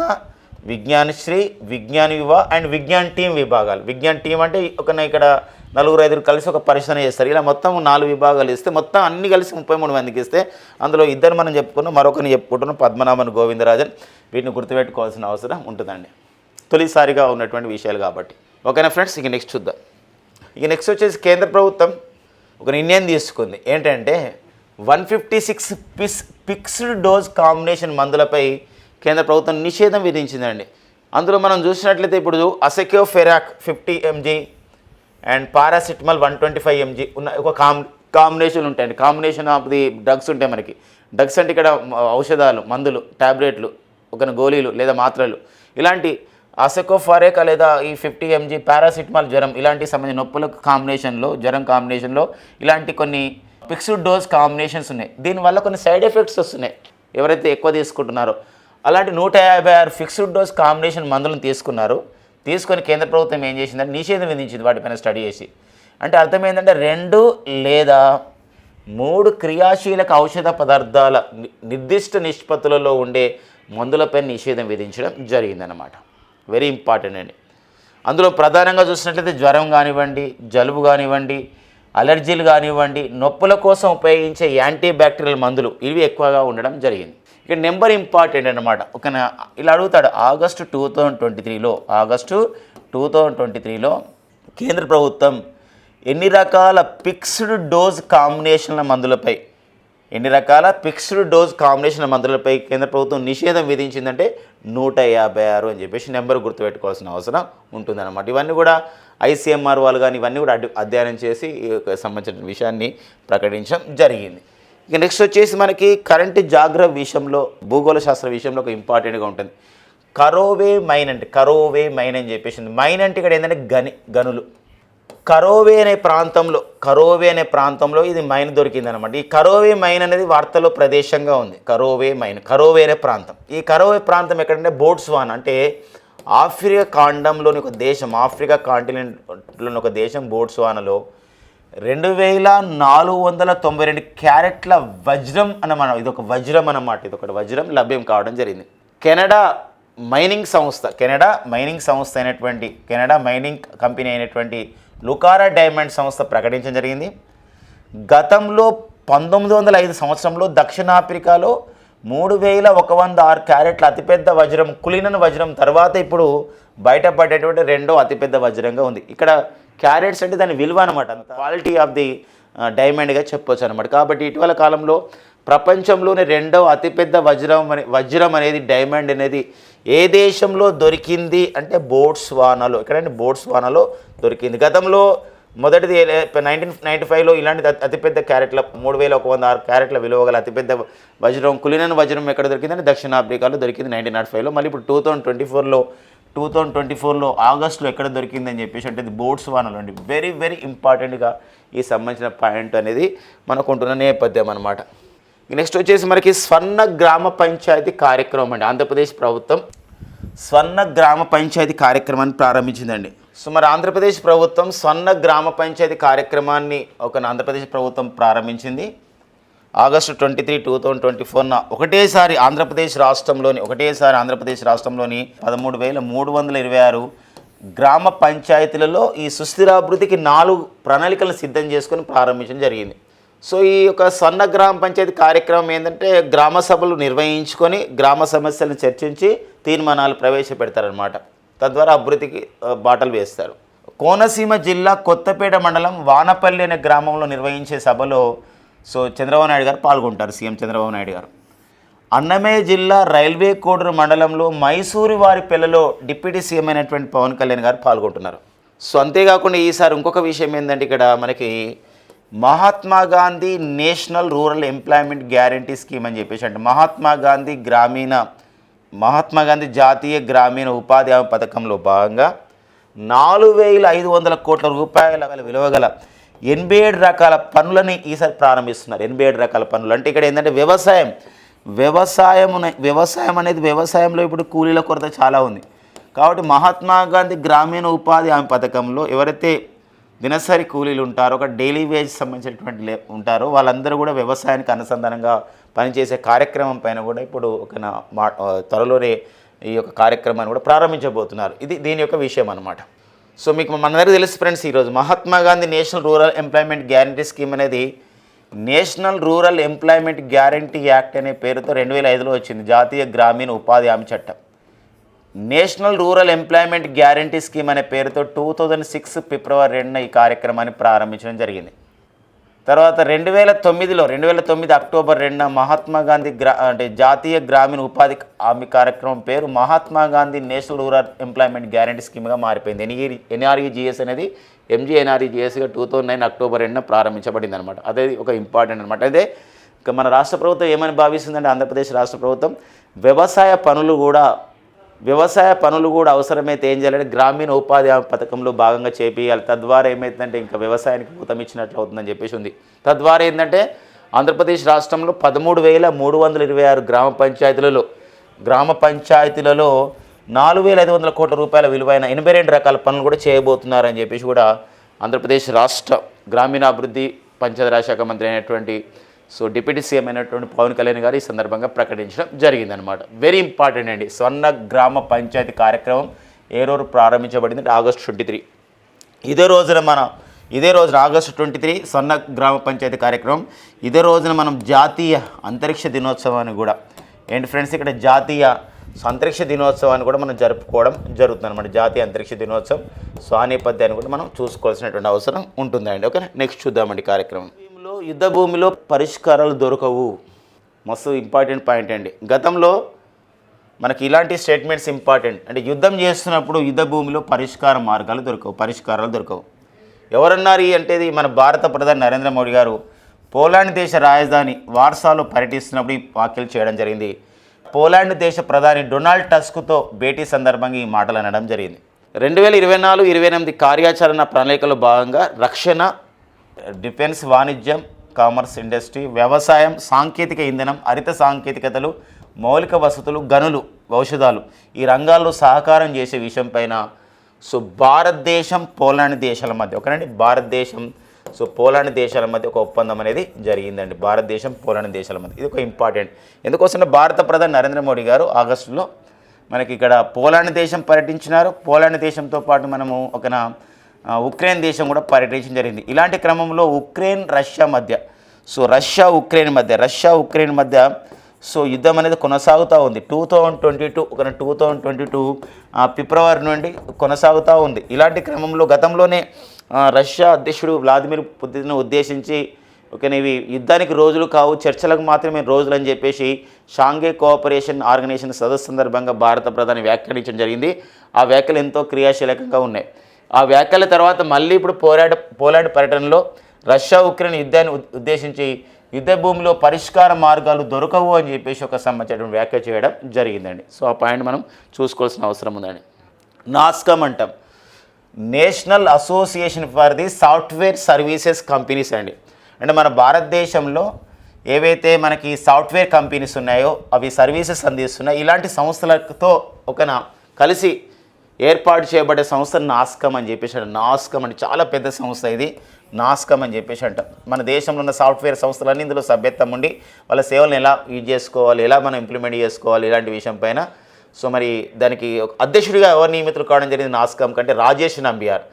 A: విజ్ఞానశ్రీ విజ్ఞాన్ విభా అండ్ విజ్ఞాన్ టీం విభాగాలు. విజ్ఞాన్ టీం అంటే ఒక ఇక్కడ నలుగురు ఐదుగురు కలిసి ఒక పరిశోధన చేస్తారు. ఇలా మొత్తం నాలుగు విభాగాలు ఇస్తే మొత్తం అన్ని కలిసి ముప్పై మూడు మందికి ఇస్తే అందులో ఇద్దరు మనం చెప్పుకున్నాం మరొకరిని చెప్పుకుంటున్నాం పద్మనాభన్ గోవిందరాజన్. వీటిని గుర్తుపెట్టుకోవాల్సిన అవసరం ఉంటుందండి. తొలిసారిగా ఉన్నటువంటి విషయాలు కాబట్టి. ఓకేనా ఫ్రెండ్స్? ఇక నెక్స్ట్ చూద్దాం. ఇక నెక్స్ట్ వచ్చేసి కేంద్ర ప్రభుత్వం ఒక నిర్ణయం తీసుకుంది. ఏంటంటే వన్ ఫిఫ్టీ సిక్స్ పిస్ ఫిక్స్డ్ డోస్ కాంబినేషన్ మందులపై కేంద్ర ప్రభుత్వం నిషేధం విధించిందండి. అందులో మనం చూసినట్లయితే ఇప్పుడు aceclofenac fifty mg and paracetamol one twenty five mg ఉన్న ఒక కామ్ కాంబినేషన్ ఉంటాయండి. కాంబినేషన్ ఆఫ్ ది డ్రగ్స్ ఉంటాయి మనకి. డ్రగ్స్ అంటే ఇక్కడ ఔషధాలు మందులు టాబ్లెట్లు ఒక గోళీలు లేదా మాత్రలు. ఇలాంటి అసెకోఫారేక లేదా ఈ ఫిఫ్టీ ఎంజీ పారాసిటమాల్ జ్వరం ఇలాంటి సంబంధించిన నొప్పుల కాంబినేషన్లో జ్వరం కాంబినేషన్లో ఇలాంటి కొన్ని ఫిక్స్డ్ డోస్ కాంబినేషన్స్ ఉన్నాయి. దీనివల్ల కొన్ని సైడ్ ఎఫెక్ట్స్ వస్తున్నాయి. ఎవరైతే ఎక్కువ తీసుకుంటున్నారో అలాంటి నూట యాభై ఆరు ఫిక్స్డ్ డోస్ కాంబినేషన్ మందులను తీసుకున్నారు. తీసుకొని కేంద్ర ప్రభుత్వం ఏం చేసిందంటే నిషేధం విధించింది వాటిపైన స్టడీ చేసి. అంటే అర్థం ఏంటంటే రెండు లేదా మూడు క్రియాశీలక ఔషధ పదార్థాల నిర్దిష్ట నిష్పత్తులలో ఉండే మందులపై నిషేధం విధించడం జరిగిందనమాట వెరీ ఇంపార్టెంట్ అండి. అందులో ప్రధానంగా చూసినట్లయితే జ్వరం కానివ్వండి జలుబు కానివ్వండి అలర్జీలు కానివ్వండి నొప్పుల కోసం ఉపయోగించే యాంటీ బ్యాక్టీరియల్ మందులు ఇవి ఎక్కువగా ఉండడం జరిగింది. ఇక నెంబర్ ఇంపార్టెంట్ అనమాట ఒక ఇలా అడుగుతాడు ఆగస్టు టూ థౌజండ్ ట్వంటీ త్రీలో ఆగస్టు టూ థౌజండ్ ట్వంటీ త్రీలో కేంద్ర ప్రభుత్వం ఎన్ని రకాల ఫిక్స్డ్ డోస్ కాంబినేషన్ల మందులపై ఎన్ని రకాల ఫిక్స్డ్ డోస్ కాంబినేషన్ల మందులపై కేంద్ర ప్రభుత్వం నిషేధం విధించిందంటే నూట యాభై ఆరు అని చెప్పేసి నెంబర్ గుర్తుపెట్టుకోవాల్సిన అవసరం ఉంటుందన్నమాట. ఇవన్నీ కూడా ఐసీఎంఆర్ వాళ్ళు కానీ ఇవన్నీ కూడా అధ్యయనం చేసి సంబంధించిన విషయాన్ని ప్రకటించడం జరిగింది. ఇక నెక్స్ట్ వచ్చేసి మనకి కరెంటు జాగ్రత్త విషయంలో భూగోళ శాస్త్ర విషయంలో ఒక ఇంపార్టెంట్గా ఉంటుంది. కరోవే మైన్ అంటే కరోవే మైన్ అని చెప్పేసి మైన్ అంటే ఇక్కడ ఏంటంటే గని గనులు. కరోవే అనే ప్రాంతంలో కరోవే అనే ప్రాంతంలో ఇది మైన్ దొరికిందనమాట ఈ కరోవే మైన్ అనేది వార్తలో ప్రదేశంగా ఉంది. కరోవే మైన్ కరోవే అనే ప్రాంతం. ఈ కరోవే ప్రాంతం ఎక్కడంటే బోట్స్వాన్ అంటే ఆఫ్రికా ఖండంలోని ఒక దేశం ఆఫ్రికా కాంటినెంట్లోని ఒక దేశం బోట్స్వానలో రెండు వేల నాలుగు వందల తొంభై రెండు క్యారెట్ల వజ్రం అన్నమాట ఇది ఒక వజ్రం అన్నమాట ఇది ఒక వజ్రం లభ్యం కావడం జరిగింది. కెనడా మైనింగ్ సంస్థ కెనడా మైనింగ్ సంస్థ అయినటువంటి కెనడా మైనింగ్ కంపెనీ అయినటువంటి లుకారా డైమండ్ సంస్థ ప్రకటించడం జరిగింది. గతంలో పంతొమ్మిది వందల ఐదు సంవత్సరంలో దక్షిణాఫ్రికాలో మూడు వేల ఒక వంద ఆరు క్యారెట్ల అతిపెద్ద వజ్రం కులినన్ వజ్రం తర్వాత ఇప్పుడు బయటపడేటువంటి రెండో అతిపెద్ద వజ్రంగా ఉంది. ఇక్కడ క్యారెట్స్ అంటే దాని విలువ అనమాట క్వాలిటీ ఆఫ్ ది డైమండ్గా చెప్పొచ్చు అనమాట కాబట్టి ఇటీవల కాలంలో ప్రపంచంలోనే రెండవ అతిపెద్ద వజ్రం అనే వజ్రం అనేది డైమండ్ అనేది ఏ దేశంలో దొరికింది అంటే బోట్స్వానాలో ఎక్కడంటే బోట్స్వానాలో దొరికింది. గతంలో మొదటిది నైన్టీన్ నైంటీ ఫైవ్లో ఇలాంటి అతిపెద్ద క్యారెట్ల మూడు వేల ఒక వంద ఆరు క్యారెట్ల విలువ గల అతిపెద్ద వజ్రం కులినన్ వజ్రం ఎక్కడ దొరికిందంటే దక్షిణాఫ్రికాలో దొరికింది నైన్టీన్ నాట్ ఫైవ్లో మళ్ళీ ఇప్పుడు టూ థౌసండ్ ట్వంటీ ఫోర్లో టూ థౌజండ్ ట్వంటీ ఫోర్లో ఆగస్టులో ఎక్కడ దొరికిందని చెప్పేసి అంటే ఇది బోట్స్ వానలో అండి వెరీ వెరీ ఇంపార్టెంట్గా ఈ సంబంధించిన పాయింట్ అనేది మనకు ఉంటున్న నేపథ్యం అనమాట నెక్స్ట్ వచ్చేసి మనకి స్వర్ణ గ్రామ పంచాయతీ కార్యక్రమం అండి. ఆంధ్రప్రదేశ్ ప్రభుత్వం స్వర్ణ గ్రామ పంచాయతీ కార్యక్రమాన్ని ప్రారంభించిందండి. సో మరి ఆంధ్రప్రదేశ్ ప్రభుత్వం స్వర్ణ గ్రామ పంచాయతీ కార్యక్రమాన్ని ఒక ఆంధ్రప్రదేశ్ ప్రభుత్వం ప్రారంభించింది. August twenty three two thousand twenty ఫోర్న ఒకటేసారి ఆంధ్రప్రదేశ్ రాష్ట్రంలోని ఒకటేసారి ఆంధ్రప్రదేశ్ రాష్ట్రంలోని పదమూడు వేల మూడు వందల ఇరవై ఆరు గ్రామ పంచాయతీలలో ఈ సుస్థిరాభివృద్ధికి నాలుగు ప్రణాళికలను సిద్ధం చేసుకొని ప్రారంభించడం జరిగింది. సో ఈ యొక్క సన్న గ్రామ పంచాయతీ కార్యక్రమం ఏంటంటే గ్రామ సభలు నిర్వహించుకొని గ్రామ సమస్యలను చర్చించి తీర్మానాలు ప్రవేశపెడతారనమాట తద్వారా అభివృద్ధికి బాటలు వేస్తారు. కోనసీమ జిల్లా కొత్తపేట మండలం వానపల్లి అనే గ్రామంలో నిర్వహించే సభలో సో చంద్రబాబు నాయుడు గారు పాల్గొంటారు సీఎం చంద్రబాబు నాయుడు గారు. అన్నమయ్య జిల్లా రైల్వే కోడూరు మండలంలో మైసూరు వారి పిల్లలో డిప్యూటీ సీఎం అయినటువంటి పవన్ కళ్యాణ్ గారు పాల్గొంటున్నారు. సో అంతేకాకుండా ఈసారి ఇంకొక విషయం ఏంటంటే ఇక్కడ మనకి Mahatma Gandhi national rural employment guarantee scheme అని చెప్పేసి అంటే మహాత్మా గాంధీ గ్రామీణ మహాత్మా గాంధీ జాతీయ గ్రామీణ ఉపాధి హామీ పథకంలో భాగంగా నాలుగు వేల ఐదు వందల కోట్ల రూపాయల విలువగల ఎనభై ఏడు రకాల పనులని ఈసారి ప్రారంభిస్తున్నారు. ఎనభై ఏడు రకాల పనులు. అంటే ఇక్కడ ఏంటంటే వ్యవసాయం. వ్యవసాయం వ్యవసాయం అనేది వ్యవసాయంలో ఇప్పుడు కూలీల కొరత చాలా ఉంది. కాబట్టి మహాత్మా గాంధీ గ్రామీణ ఉపాధి హామీ పథకంలో ఎవరైతే దినసరి కూలీలు ఉంటారో ఒక డైలీ వేజ్ సంబంధించినటువంటి లే ఉంటారో వాళ్ళందరూ కూడా వ్యవసాయానికి అనుసంధానంగా పనిచేసే కార్యక్రమం పైన కూడా ఇప్పుడు ఒక నా మా త్వరలోనే ఈ యొక్క కార్యక్రమాన్ని కూడా ప్రారంభించబోతున్నారు. ఇది దీని యొక్క విషయం అనమాట సో మీకు మనందరికీ తెలుసు ఫ్రెండ్స్ ఈరోజు Mahatma Gandhi national rural employment guarantee scheme అనేది national rural employment guarantee act అనే పేరుతో రెండు వేల ఐదులో వచ్చింది జాతీయ గ్రామీణ ఉపాధి హామీ చట్టం. National rural employment guarantee scheme అనే పేరుతో టూ థౌజండ్ సిక్స్ ఫిబ్రవరి రెండున ఈ కార్యక్రమాన్ని ప్రారంభించడం జరిగింది. తర్వాత రెండు వేల తొమ్మిదిలో రెండు వేల తొమ్మిది అక్టోబర్ రెండున మహాత్మా గాంధీ గ్రా అంటే జాతీయ గ్రామీణ ఉపాధి హామీ కార్యక్రమం పేరు Mahatma Gandhi national rural employment guarantee స్కీమ్గా మారిపోయింది. ఎన్ఈ ఎన్ఆర్ఈజిఎస్ అనేది ఎంజీఎన్ఆర్ఈజిఎస్గా టూ థౌజండ్ నైన్ అక్టోబర్ రెండున ప్రారంభించబడింది అనమాట అదే ఒక ఇంపార్టెంట్ అనమాట అదే ఇక మన రాష్ట్ర ప్రభుత్వం ఏమని భావిస్తుందంటే ఆంధ్రప్రదేశ్ రాష్ట్ర ప్రభుత్వం వ్యవసాయ పనులు కూడా వ్యవసాయ పనులు కూడా అవసరమైతే ఏం చేయాలంటే గ్రామీణ ఉపాధి హామీ పథకంలో భాగంగా చేపియాలి. తద్వారా ఏమైందంటే ఇంకా వ్యవసాయానికి ఊతం ఇచ్చినట్లు అవుతుందని చెప్పేసి ఉంది. తద్వారా ఏంటంటే ఆంధ్రప్రదేశ్ రాష్ట్రంలో పదమూడు వేల మూడు వందల ఇరవై ఆరు గ్రామ పంచాయతీలలో గ్రామ పంచాయతీలలో నాలుగు వేల ఐదు వందల కోట్ల రూపాయల విలువైన ఎనభై రెండు రకాల పనులు కూడా చేయబోతున్నారని చెప్పేసి కూడా ఆంధ్రప్రదేశ్ రాష్ట్ర గ్రామీణాభివృద్ధి పంచాయతీరాజ్ శాఖ మంత్రి అయినటువంటి సో డిప్యూటీ సీఎం అయినటువంటి పవన్ కళ్యాణ్ గారు ఈ సందర్భంగా ప్రకటించడం జరిగిందనమాట వెరీ ఇంపార్టెంట్ అండి. స్వర్ణ గ్రామ పంచాయతీ కార్యక్రమం ఏ రోజు ప్రారంభించబడింది ఆగస్టు ట్వంటీ త్రీ ఇదే రోజున మనం ఇదే రోజున ఆగస్టు ట్వంటీ త్రీ స్వర్ణ గ్రామ పంచాయతీ కార్యక్రమం. ఇదే రోజున మనం జాతీయ అంతరిక్ష దినోత్సవాన్ని కూడా ఏంటి ఫ్రెండ్స్ ఇక్కడ జాతీయ సో అంతరిక్ష దినోత్సవాన్ని కూడా మనం జరుపుకోవడం జరుగుతుంది అనమాట జాతీయ అంతరిక్ష దినోత్సవం సో ఆ నేపథ్యాన్ని కూడా మనం చూసుకోవాల్సినటువంటి అవసరం ఉంటుందండి. ఓకే నెక్స్ట్ చూద్దామండి కార్యక్రమం. యుద్ధ భూమిలో పరిష్కారాలు దొరకవు. మస్తు ఇంపార్టెంట్ పాయింట్ అండి. గతంలో మనకి ఇలాంటి స్టేట్మెంట్స్ ఇంపార్టెంట్ అంటే యుద్ధం చేస్తున్నప్పుడు యుద్ధ భూమిలో పరిష్కార మార్గాలు దొరకవు పరిష్కారాలు దొరకవు. ఎవరన్నారు అంటే ఇది మన భారత ప్రధాని నరేంద్ర మోడీ గారు పోలాండ్ దేశ రాజధాని వార్సాలో పర్యటిస్తున్నప్పుడు ఈ వ్యాఖ్యలు చేయడం జరిగింది. పోలాండ్ దేశ ప్రధాని డొనాల్డ్ టస్క్తో భేటీ సందర్భంగా ఈ మాటలు అనడం జరిగింది. రెండు వేల ఇరవై నాలుగు ఇరవై ఎనిమిది కార్యాచరణ ప్రణాళికలో భాగంగా రక్షణ డిఫెన్స్ వాణిజ్యం కామర్స్ ఇండస్ట్రీ వ్యవసాయం సాంకేతిక ఇంధనం హరిత సాంకేతికతలు మౌలిక వసతులు గనులు ఔషధాలు ఈ రంగాల్లో సహకారం చేసే విషయం పైన సో భారతదేశం పోలాండ్ దేశాల మధ్య ఒకనండి భారతదేశం సో పోలాండ్ దేశాల మధ్య ఒక ఒప్పందం అనేది జరిగిందండి. భారతదేశం పోలాండ్ దేశాల మధ్య. ఇది ఒక ఇంపార్టెంట్. ఎందుకోసం భారత ప్రధాని నరేంద్ర మోడీ గారు ఆగస్టులో మనకి ఇక్కడ పోలాండ్ దేశం పర్యటించినారు. పోలాండ్ దేశంతో పాటు మనము ఒకన ఉక్రెయిన్ దేశం కూడా పర్యటించడం జరిగింది. ఇలాంటి క్రమంలో ఉక్రెయిన్ రష్యా మధ్య. సో రష్యా ఉక్రెయిన్ మధ్య రష్యా ఉక్రెయిన్ మధ్య సో యుద్ధం అనేది కొనసాగుతూ ఉంది. టూ థౌజండ్ ట్వంటీ టూ ఒక two thousand twenty two February నుండి కొనసాగుతూ ఉంది. ఇలాంటి క్రమంలో గతంలోనే రష్యా అధ్యక్షుడు వ్లాదిమిర్ పుతిన్ ఉద్దేశించి ఓకేనా ఇవి యుద్ధానికి రోజులు కావు చర్చలకు మాత్రమే రోజులు అని చెప్పేసి షాంఘై కోఆపరేషన్ ఆర్గనైజేషన్ సదస్సు సందర్భంగా భారత ప్రధాని వ్యాఖ్యానించడం జరిగింది. ఆ వ్యాఖ్యలు ఎంతో క్రియాశీలకంగా ఉన్నాయి. ఆ వ్యాఖ్యల తర్వాత మళ్ళీ ఇప్పుడు పోరాట పోలాండ్ పర్యటనలో రష్యా ఉక్రెయిన్ యుద్ధాన్ని ఉద్- ఉద్దేశించి యుద్ధ భూమిలో పరిష్కార మార్గాలు దొరకవు అని చెప్పేసి ఒక సంబంధించిన వ్యాఖ్య చేయడం జరిగిందండి. సో ఆ పాయింట్ మనం చూసుకోవాల్సిన అవసరం ఉందండి. నాస్కమ్ అంటాం. National association for the software services companies అండి. అంటే మన భారతదేశంలో ఏవైతే మనకి సాఫ్ట్వేర్ కంపెనీస్ ఉన్నాయో అవి సర్వీసెస్ అందిస్తున్నాయి. ఇలాంటి సంస్థలతో ఒకన కలిసి ఏర్పాటు చేయబడే సంస్థ నాస్కం అని చెప్పేసి అంట. నాస్కం అంటే చాలా పెద్ద సంస్థ ఇది. నాస్కం అని చెప్పేసి అంట. మన దేశంలో ఉన్న సాఫ్ట్వేర్ సంస్థలన్నీ ఇందులో సభ్యత్వం ఉండి వాళ్ళ సేవలను ఎలా యూజ్ చేసుకోవాలి ఎలా మనం ఇంప్లిమెంట్ చేసుకోవాలి ఇలాంటి విషయం పైన. సో మరి దానికి ఒక అధ్యక్షుడిగా ఎవరు నియమితులు కావడం జరిగింది నాస్కం కంటే రాజేష్ నంబియార్.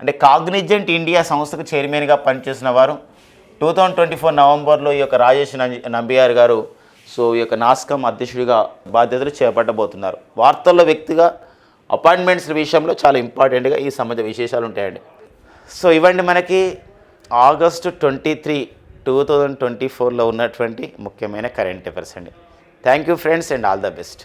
A: అంటే కాగ్నిజెంట్ ఇండియా సంస్థకు చైర్మన్గా పనిచేసిన వారు టూ థౌజండ్ ట్వంటీ ఫోర్ నవంబర్లో ఈ యొక్క రాజేష్ నంబియార్ గారు సో ఈ యొక్క నాస్కం అధ్యక్షుడిగా బాధ్యతలు చేపట్టబోతున్నారు. వార్తల్లో వ్యక్తిగా అపాయింట్మెంట్స్ విషయంలో చాలా ఇంపార్టెంట్గా ఈ సంబంధ విశేషాలు ఉంటాయండి. సో ఇవ్వండి మనకి August twenty three two thousand twenty ఫోర్లో ఉన్నటువంటి ముఖ్యమైన కరెంట్ అఫైర్స్ అండి. Thank you friends and all the best.